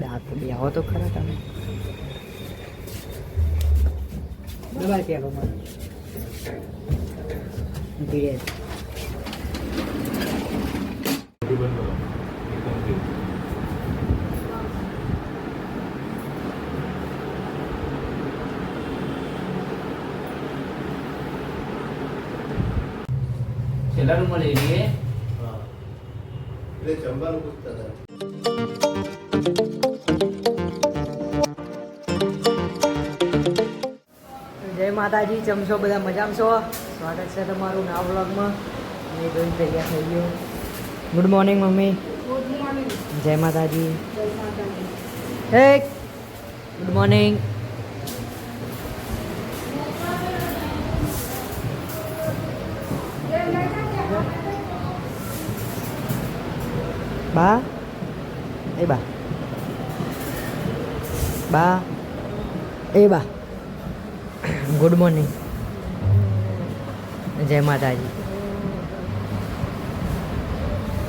દાંત આવો તો ખરા તમે દબાઈ પેલો ધીરે છેલ્લા રૂમમાં માતાજી ચમશો બધા મજામાં છો? સ્વાગત છે તમારું નવા વ્લોગમાં. મેં જોઈને તૈયાર થઈ ગયો. Good morning mummy. Good morning જય માતાજી. જય માતાજી. હે ગુડ મોર્નિંગ બા. એ બા. બા. એ બા. Good morning. જય માતાજી.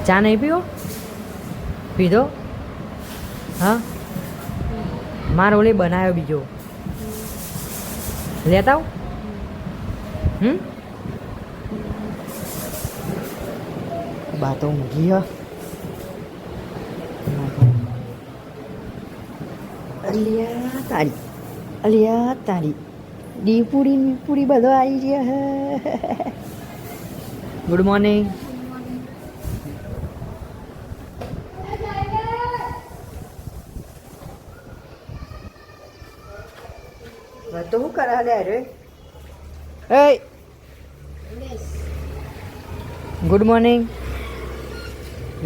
ચા નહીં પીવો? પીધો? હા? મારો ઓલી બનાવ્યો બીજો. લેતા હમ? બા તો ઊંઘી હા. અલિયા તારી. અલિયા તારી. ડીપુડી મીપુડી બધો આવી ગયા. હે ગુડ મોર્નિંગ તો શું કરે લે રે એ good morning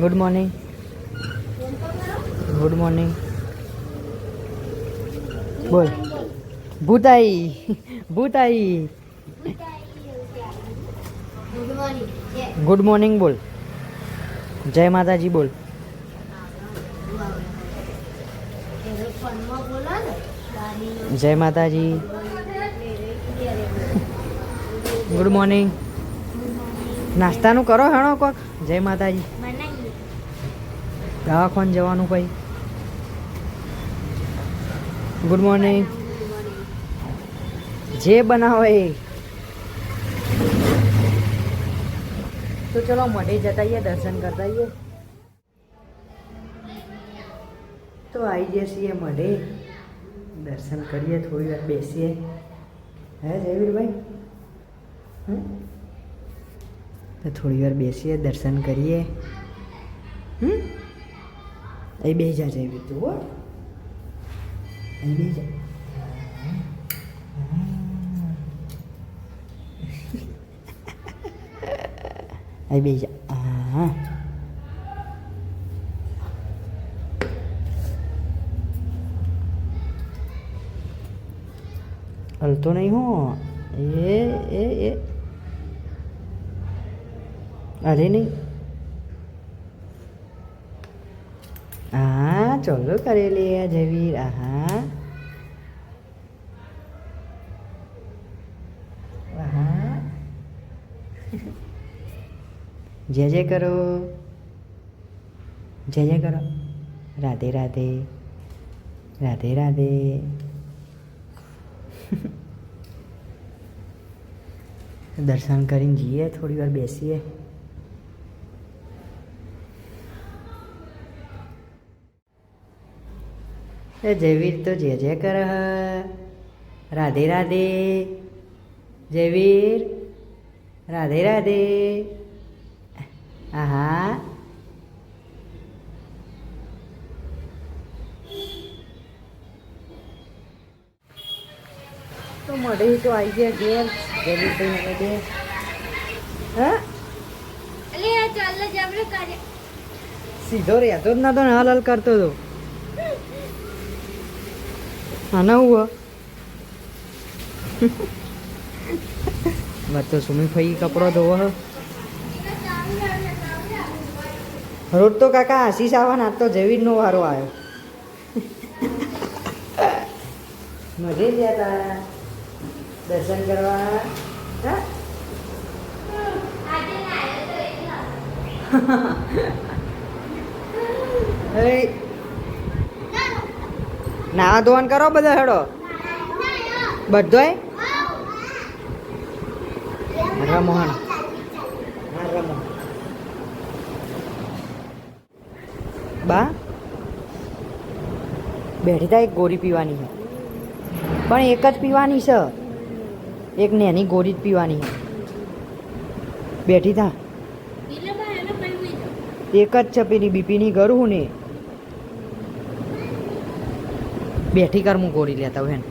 good morning good morning બોલ. ભૂતાઈ ભૂતાઈ ગુડ મોર્નિંગ બોલ. જય માતાજી બોલ. જય માતાજી. ગુડ મોર્નિંગ નાસ્તાનું કરો હેણો કોક. જય માતાજી. દવાખાન જવાનું ભાઈ ગુડ મોર્નિંગ જે બનાવે. એ તો ચલો મઢે જતા આવીએ દર્શન કરતા આવીએ તો આવી જઈએ મઢે. દર્શન કરીએ, થોડી વાર બેસીએ. હે જયવીરભાઈ? તો થોડી વાર બેસીએ, દર્શન કરીએ. હમ? અહીં બે જા જયવીર તું, હો. અહીં બે જા. અહીં બે જા હા હલતો નહીં હો એ એ એ અરે નહીં હા ચલો કરેલી આ જયવીર આહા આહા જય જય કરો જય જય કરો રાધે રાધે રાધે રાધે દર્શન કરીને જઈએ થોડી વાર બેસીએ એ જયવીર તો જે જે કર હ. રાધે રાધે જયવીર રાધે રાધે આહા તો મળે તો આવી ગયા ઘેર. જયવીરભાઈ ને બે. હા? સીધો રહેતો જ નતો ને હલ હલ કરતો હતો આના હું બસ તો સુમી ફઈ કપડો ધોવો હ રોજ તો કાકા આશીષ આવવાના આજ તો જયવીરનો વારો આવ્યો. મજે ગયા તા દર્શન કરવા. હા? નાવા ધોવાન કરો બધા હેડો? બધોય? રમોહન હા રમો બા બેઠી તા એક ગોળી પીવાની છે. પણ એક જ પીવાની છે. એક નેની ગોળી જ પીવાની છે. બેઠી એને દો એક જ છે પેલી બીપીની ઘર હું ને. બેઠી કર હું ગોળી લેતા હું હેન.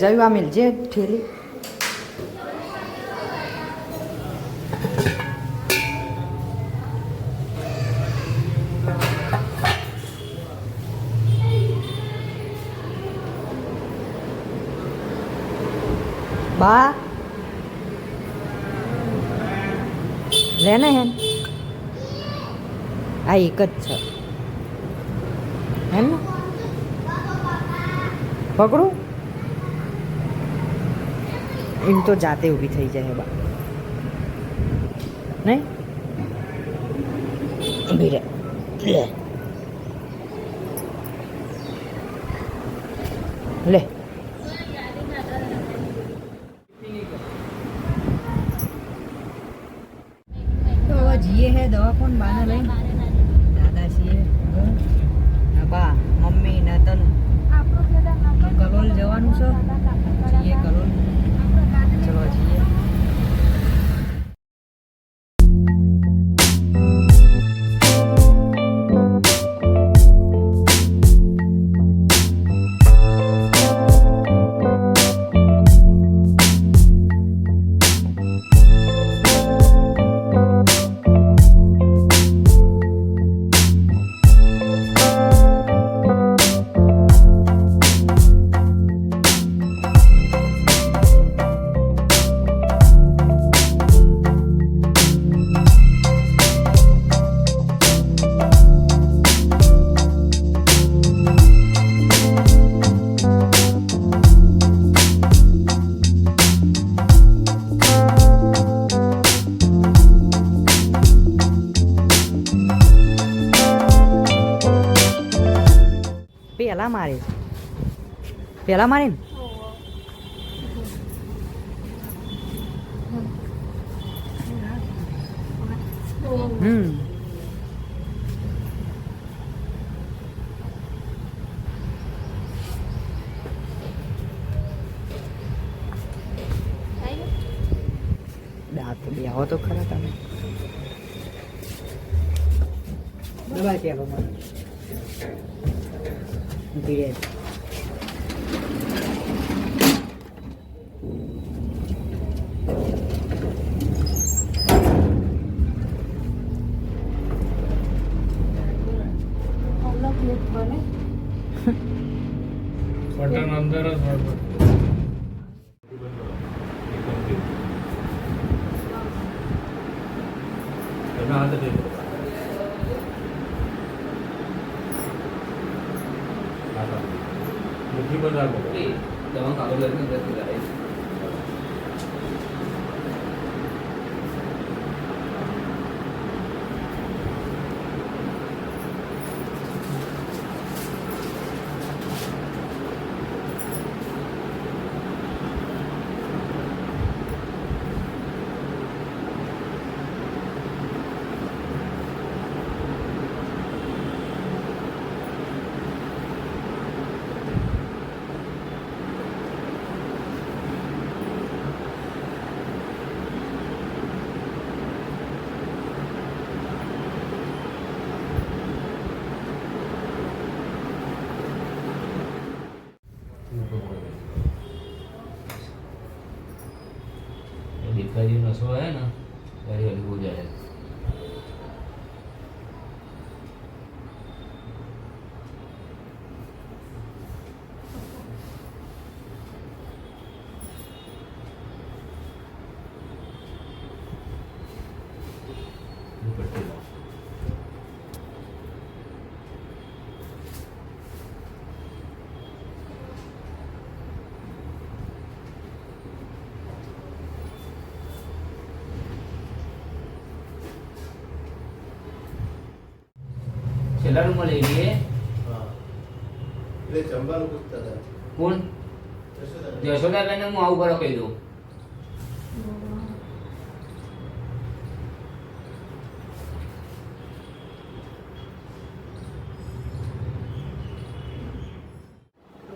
એ મિલ જે ઠેલી. બા. લે ને હેન. આ એક જ છે. ને? પકડું? એમ તો જાતે ઊભી થઈ જાય બા. નહીં? ઊભી રહે મારે છે. પેલા મારે ને cumpliré. છેલ્લા રૂમમાં લઈ લઈએ હા એટલે જમવાનું પૂછતા હતા કોણ જશોદાબેન. જશોદાબેનને હું આવું કરો કહી દઉં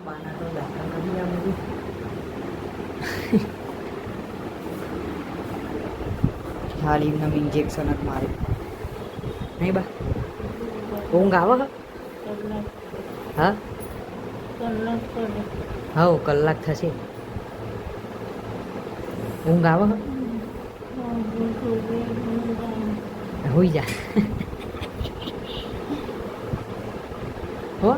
બાના તો દાખલ કરી આ બધું ખાલી એમને ઇન્જેક્શન જ મારે નહીં બા ઊંઘ આવે હે? હા હા કલાક થશે ઊંઘ આવે હે? હોઈ જા હો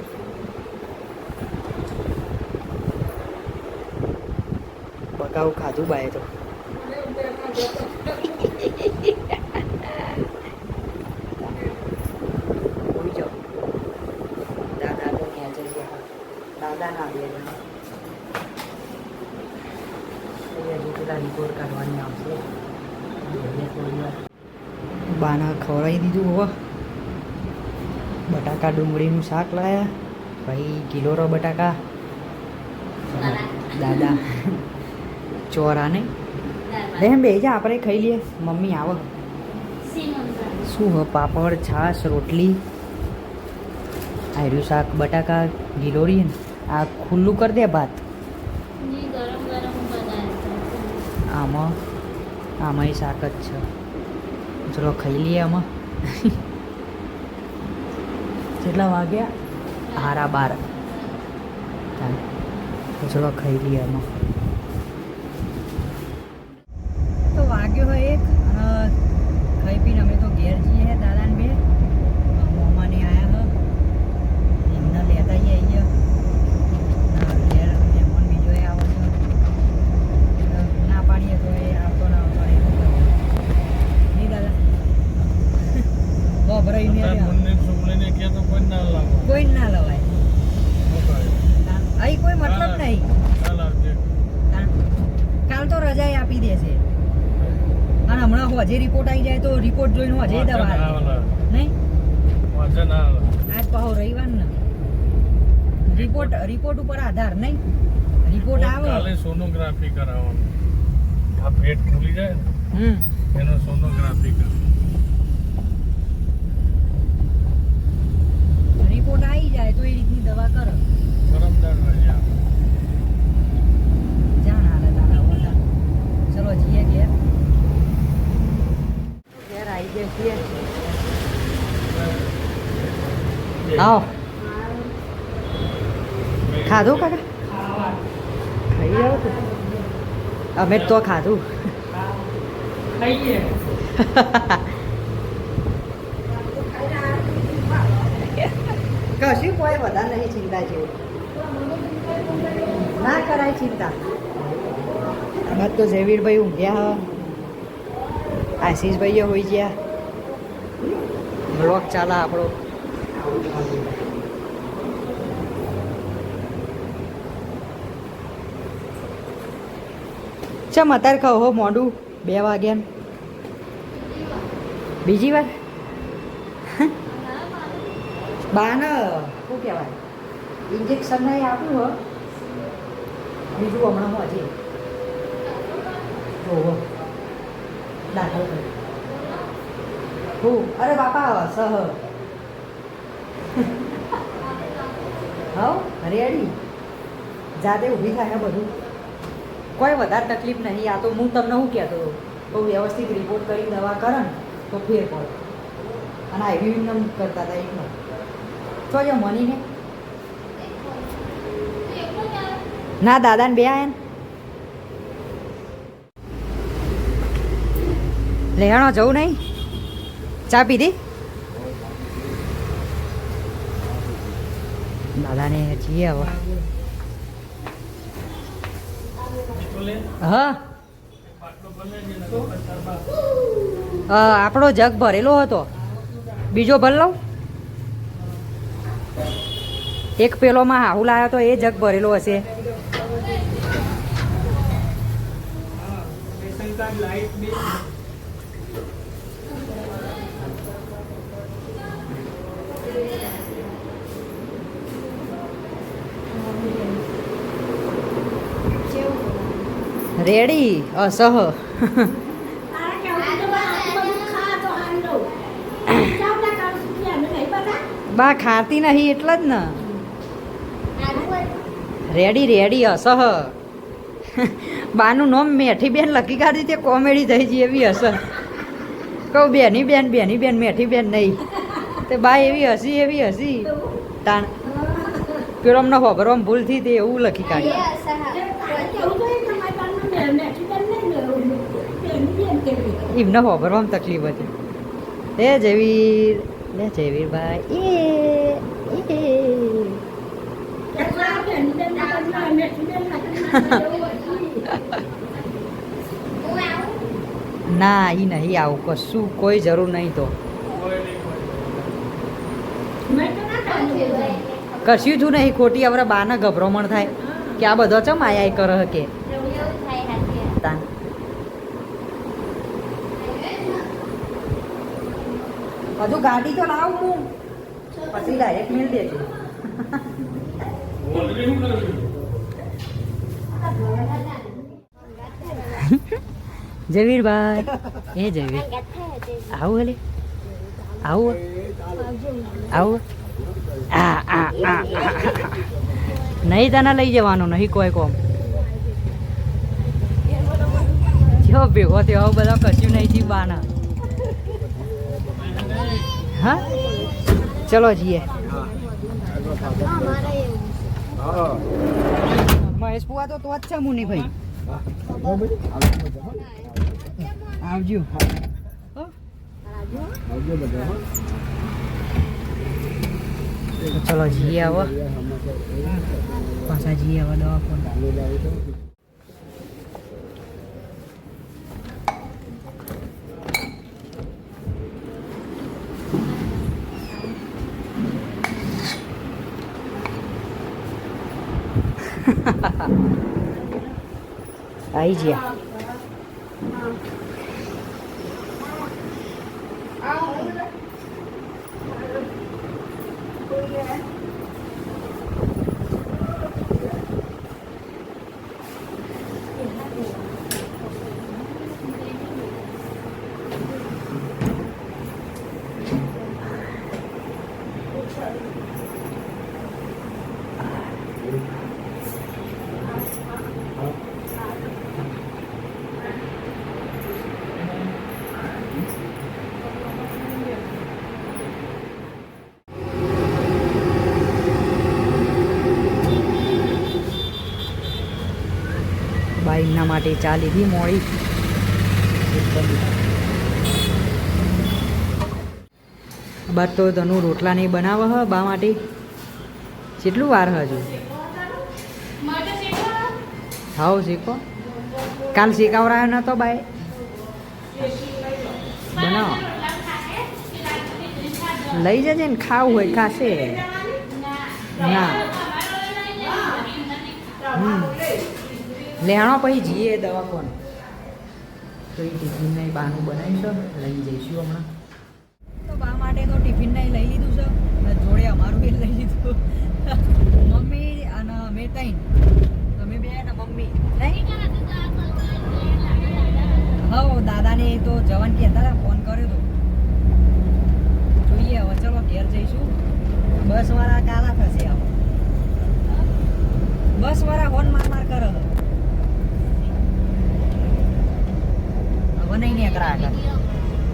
બકાવું ખાધું બાએ તો હોઈ જાઓ દાદા તો ત્યાં જઈ ગયા દાદા ના બે જણ જોઈએ થોડી બાના ખવડાવી દીધું, હોવા. બટાકા ડુંગળીનું શાક લાયા. ભાઈ કિલોરો બટાકા. દાદા. ચોરા નહીં. રેમ બે જા, આપણે ખાઈ લઈએ. મમ્મી આવો. શું હ, પાપડ, છાશ, રોટલી. આયરું શાક, બટાકા ગિલોરી આ ખુલ્લું કરી દે ભાત. આમાં. આમાં શાક જ છે. ચલો ખાઈ લઈએ આમાં. કેટલા વાગ્યા? હારા બાર. તો ચલો ખાઈ લઈએ આમાં. તો વાગ્યો હોય એક. ખાઈ પીને અમે તો ઘેર જઈએ દાદાને બે મોમાને આયા હ એમને લેતા આવીએ અહીંયા ઘેર મહેમાન બીજો એ આવે છે એટલે ના પાડીએ તો એ આવતો ના આવતો એ શું કરવાનું? નહીં દાદા ગભરાઈ ને અત્યારે રહ્યા. બંને છોકરીને કહે તો કોઈ ના લાવો કોઈ જ ના લવાય અહીં કોઈ મતલબ નહીં ચાલ આવજે કાલ તો રજા આપી દેશે અને હમણાં હોજે રિપોર્ટ આવી રિપોર્ટ જોઈને હોજે દવા. નહીં? આજ પાહો રવિવાર ને રિપોર્ટ રિપોર્ટ ઉપર આધાર નહીં? રિપોર્ટ આવે. કાલે સોનોગ્રાફી કરાવવાનું. આ પેટ ખુલી જાય ને હમ. એનો સોનોગ્રાફી કર રિપોર્ટ આવી જાય તો એ રીતની દવા કરો ગરમદાર રજા જાણ હાલે તારા ઓલા ચલો જઈએ ઘેર ઘેર આવી ગયા છીએ આવો ખાધું કાકા ખાઈ આવો તું અમે તો ખાધું. કશું કોઈ વધારે નહીં ચિંતા જેવું. ના કરાય ચિંતા. અમે તો ઝેવીરભાઈ ઊંઘ્યા આશીષભાઈએ હોઈ ગયા બ્લોક ચાલે આપણો. ચમ અત્યારે કહો હો મોડું? બે વાગ્યા બીજી વાર? બાન, શું કહેવાય? ઇન્જેક્શન નહીં આપ્યું હો. બીજું હમણાં હું હજી. ઓહો. દાખલ કર્યું હું? અરે બાપા, સહ. હવ હરિયાળી જાતે ઊભી થાય બધું. કોઈ વધારે તકલીફ નહીં. આ તો હું તમને શું કહેતો હતો? તો વ્યવસ્થિત રિપોર્ટ કરી દવા કરે ને, તો ફેર પડે. અને નમ કરતા હતા એકનો તો જો મનીને? ના, દાદાને બે આયા ને. લેહાણો જવું નહીં? ચા પીધી? દાદાને જઈએ હવે. હા. આપણો જગ ભરેલો હતો. બીજો ભર લઉં? એક પેલોમાં હાહુ લાવ્યો તો એ જગ ભરેલો હશે. રેડી, અસહ. બા, ખાતી નહીં એટલે જ ને. રેડી રેડી, અસહ. બાનું નામ મેઠી બેન લખી કાઢી તે કોમેડી થઈ જઈ એવી હશે. કહું, બેની બેન બેની બેન, મેઠી બેન નહીં. તે બા એવી હસી એવી હસી. તાણ પેલો અમને ખબરમાં ભૂલ તે એવું લખી કાઢ્યું તારે કેવું જોઈએ કે મારી બાનું મેં મેઠી બેન નહીં મેળવું. બેની બેન કેવી. એમને ખબરમાં તકલીફ હતી. એ જયવીર લે જયવીરભાઈ એ ના એ નહીં આવું, કશું, કોઈ જરૂર નહીં તો. કશું જ નહીં, ખોટી હવે બાના ગભરામણ થાય. કે આ બધો ચમ આયા કરે કે હજુ ગાડી તો લાવ હું. પછી ડાયરેક્ટ મેળ દેજો. જવીરભાઈ. એ જવીર. આવું હલે. આવું. આવું. આ આ આ આ. નહીં તને લઈ જવાનું નહીં કોઈ કોમ. જો ભેગો થયો હવે બધા કશું નહીં થયું બાના હા? ચલો જઈએ. મહેશ પુઆ તો તો જ છે મુનિભાઈ. આવજો. ચલો જઈએ આવો. પાછા જઈએ હવે દવાખાને. આવી ગયા બાઈકના માટે ચા લીધી મોડી. બાર તો તનું રોટલા નહીં બનાવો હ બા માટે. કેટલું વાર હજુ? હાવ શીખો. કાલ શીખાવરાયો નતો બાય બનાવો. લઈ જજે ને ખાવું હોય ખાશે. ના. હમ. લેણો પછી જઈએ દવાખાને. તો એ નહીં બહાનું બનાવીશું, લઈ જઈશું હમણાં. તો બા માટે તો ટિફિન નહીં લઈ લીધું છે. જોડે અમારું બી લઈ લીધું. મમ્મી અને અમે ત્રણ. અમે બે ને મમ્મી. હવ, દાદાને તો જવાન કહેતા હતા, ફોન કર્યો તો. જોઈએ હવે, ચલો ઘેર જઈશું. બસ વાળા કાલા થશે હવે બસ વાળા હોન માર માર કરે હવે નહીં નીકળે આગળ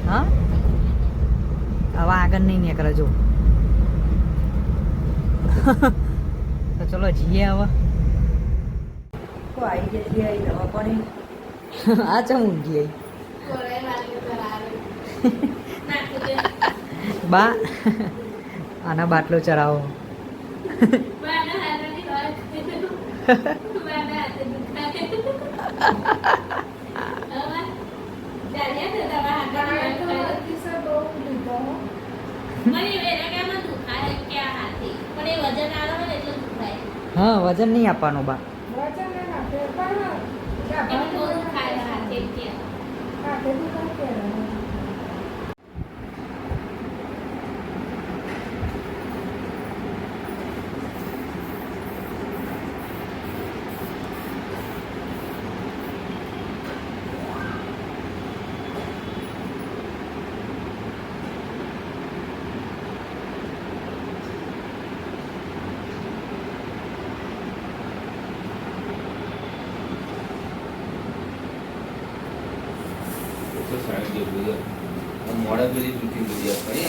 હા? હવે આગળ નહીં નીકળે જો. તો ચલો જઈએ હવે. આવી દવા આ ચમ ઊંઘી આવી? બા આના બાટલો ચરાવો હા વજન નહીં આપવાનું બા. એટલું મોડા પેલી બધી આપવાની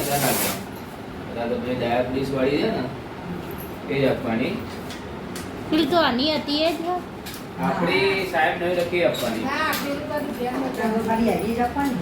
હતા તો પેલી ડાયાબિટીસ વાળી છે ને એ જ આપવાની. પેલી તો આની હતી એ જ આપણી સાહેબ નવી લખી આપવાની. આવી જ આપવાની.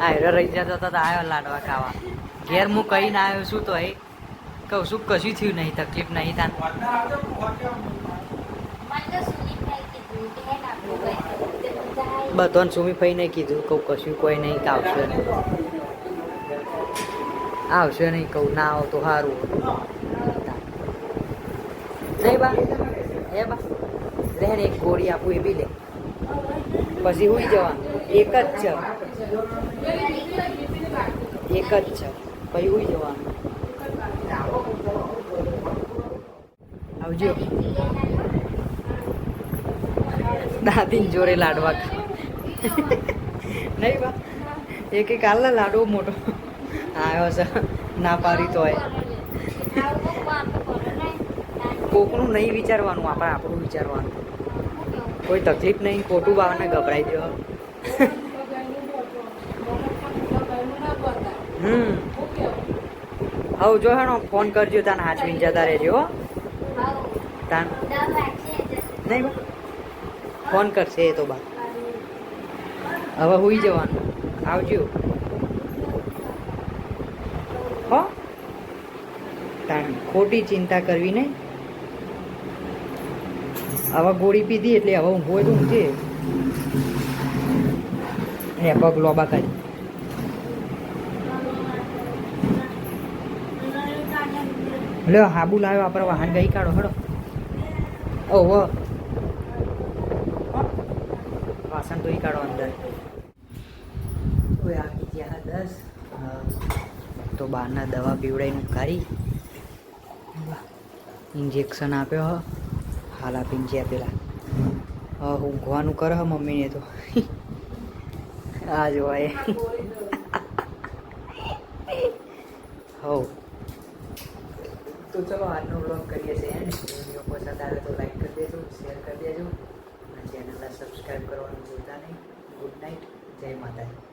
હા રહી જતો તો આવ્યો લાડવા ખાવા. ઘેર હું કહીને આવ્યો છું તો એ કહું શું કશું થયું નહીં, તકલીફ નહીં થાય. બધાને સુમી ભાઈ નહીં કીધું, કહું કશું કોઈ નહીં, કે આવશે નહીં. આવશે નહીં, કહું, ના આવો તો સારું નહીં બા, એ બા લે એક ગોળી આપું, એ બી લે. પછી હુઈ જવાનું. એક જ છે. એક જ છે. પછી હુઈ જવાનું. આવજો. દાદીને જોડે લાડવા નહીં બા. એક એક હાલ લાડવો મોટો. આવ્યો છે. ના પાડી તોય. કોકનું નહીં વિચારવાનું, આપણે આપણું વિચારવાનું. કોઈ તકલીફ નહીં, ખોટું બાવાને ગભરાઈ દો હમ. હવ, જો હેનો ફોન કરજો, તાને હાચવીને જતા રહેજો તાન. નહીં ફોન કરશે એ તો બા હવે હુઈ જવાનું. આવજો. હો. તાણ ખોટી ચિંતા કરવી નહીં. હવે ગોળી પીધી એટલે હવે ઊંઘો હોય તો ઊંઘે એ પગ લોબા કરી. લે, હાબુ લાવ્યો આપણે વાહન ગઈ કાઢો, હડો. ઓહો વાસણ ધોઈ કાઢો અંદર. કોઈ આવી ગયા દસ. તો બહારના દવા પીવડાવીને કાઢી ઇન્જેક્શન આપ્યો હાલ આપીને જ્યાં પેલા ઊંઘવાનું કરે મમ્મીને તો. આ જોવાય હવ. તો ચલો આજનો બ્લોગ કરીએ છીએ વીડિયો પસંદ આવે તો લાઈક કરી દેજો શેર કરી દેજો. અને ચેનલને સબસ્ક્રાઈબ કરવાનું ભૂલતા નહીં. ગુડ નાઇટ જય માતાજી.